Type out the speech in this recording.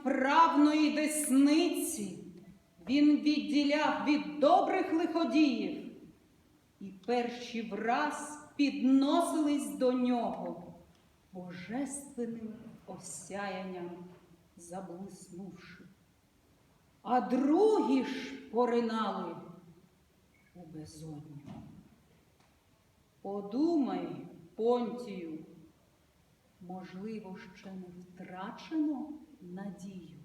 Вправної десниці він відділяв від добрих лиходіїв, і перші враз підносились до нього, божественним осяянням заблиснувши. А другі ж поринали у безодню. Подумай, Понтію, можливо, ще не втрачено надію.